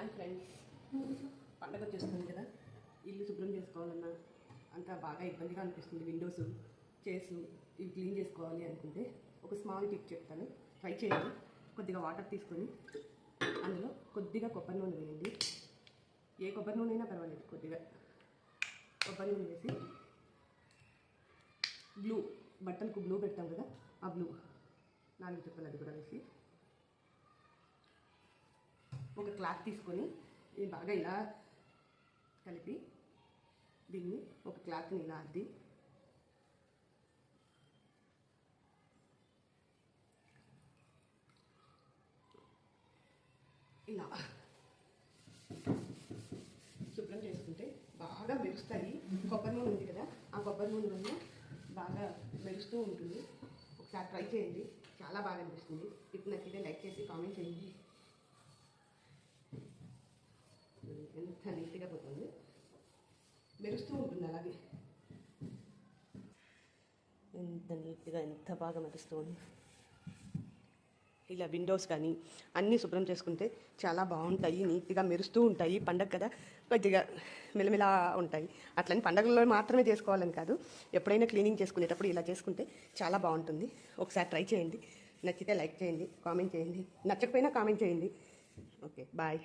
Hi friends. పండగ వచ్చేస్తుంది కదా. ఇల్లు శుభ్రం చేసుకోవాలన్నా అంతా బాగా ఇబ్బందిగా అనిపిస్తుంది. విండోస్ చేసు ఇవి క్లీన్ చేసుకోవాలి అనుకుంటే ఒక స్మాల్ టిప్ చెప్తాను. ట్రై చేయండి. కొద్దిగా వాటర్ తీసుకొని అందులో కొద్దిగా కొబ్బరి నూనె వేయండి. ఏ కొబ్బరి నూనె అయినా పర్వాలేదు కొద్దిగా. కొబ్బరి నూనె వేసి బ్లూ బట్టలకు బ్లూ పెడతాం కదా ఆ బ్లూ నాలుగు చుక్కలు అది కూడా వేసి ఒక క్లాత్ తీసుకొని బాగా ఇలా కలిపి దీన్ని ఒక క్లాత్ని ఇలా అద్ది. ఇలా శుభ్రం చేసుకుంటే బాగా మెరుస్తాయి. కొబ్బరి నూనె ఉంది కదా ఆ కొబ్బరి నూనె వల్ల బాగా మెరుస్తూ ఉంటుంది. ఒకసారి ట్రై చేయండి. చాలా బాగా అనిపిస్తుంది ఇప్పుడు నచ్చితే లైక్ చేసి కామెంట్ చేయండి. ఎంత నీట్గా పోతుంది. మెరుస్తూ ఉంటుంది అలాగే. ఎంత నీట్గా ఎంత బాగా మెరుస్తూ ఉంది. ఇలా విండోస్ కానీ అన్నీ శుభ్రం చేసుకుంటే చాలా బాగుంటాయి నీట్గా మెరుస్తూ ఉంటాయి. పండగ కదా కొద్దిగా మెలమెలా ఉంటాయి. అట్లని పండగల్లో మాత్రమే చేసుకోవాలని కాదు ఎప్పుడైనా క్లీనింగ్ చేసుకునేటప్పుడు ఇలా చేసుకుంటే చాలా బాగుంటుంది. ఒకసారి ట్రై చేయండి. నచ్చితే లైక్ చేయండి కామెంట్ చేయండి. నచ్చకపోయినా కామెంట్ చేయండి. Okay bye